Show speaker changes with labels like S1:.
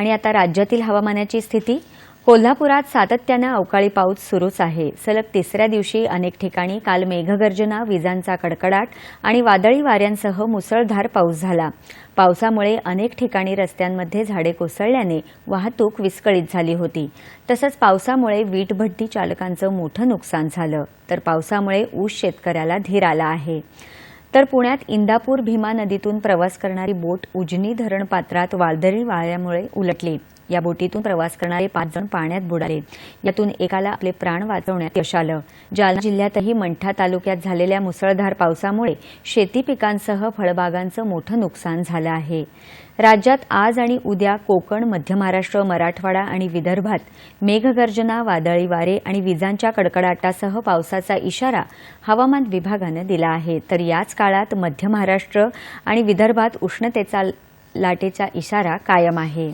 S1: आणि आता राज्यातील हवामानाची स्थिती. कोल्हापुरात सातत्यानं अवकाळी पाऊस सुरूच आहे. सलग तिसऱ्या दिवशी अनेक ठिकाणी काल मेघगर्जना विजांचा कडकडाट आणि वादळी वाऱ्यांसह मुसळधार पाऊस झाला. पावसामुळे अनेक ठिकाणी रस्त्यांमध्ये झाडे कोसळल्याने वाहतूक विस्कळीत झाली होती. तसंच पावसामुळे वीटभट्टी चालकांचं मोठं नुकसान झालं. तर पावसामुळे ऊस शेतकऱ्याला धीर आला आहे. तर पुण्यात इंदापूर भीमा नदीतून प्रवास करणारी बोट उजनी धरण पात्रात वादळी वाऱ्यामुळे उलटली. या बोटीतून प्रवास करणारे पाच जण पाण्यात बुडाले. यातून एकाला आपले प्राण वाचवण्यात यश आलं. जालना जिल्ह्यातही मंठा तालुक्यात झालेल्या मुसळधार पावसामुळे शेती पिकांसह फळबागांचं मोठं नुकसान झालं आहे. राज्यात आज आणि उद्या कोकण मध्य महाराष्ट्र मराठवाडा आणि विदर्भात मेघगर्जना वादळी वारे आणि विजांच्या कडकडाटासह पावसाचा इशारा हवामान विभागानं दिला आहे. तर याच काळात मध्य महाराष्ट्र आणि विदर्भात उष्णतेचा लाटेचा इशारा कायम आहे.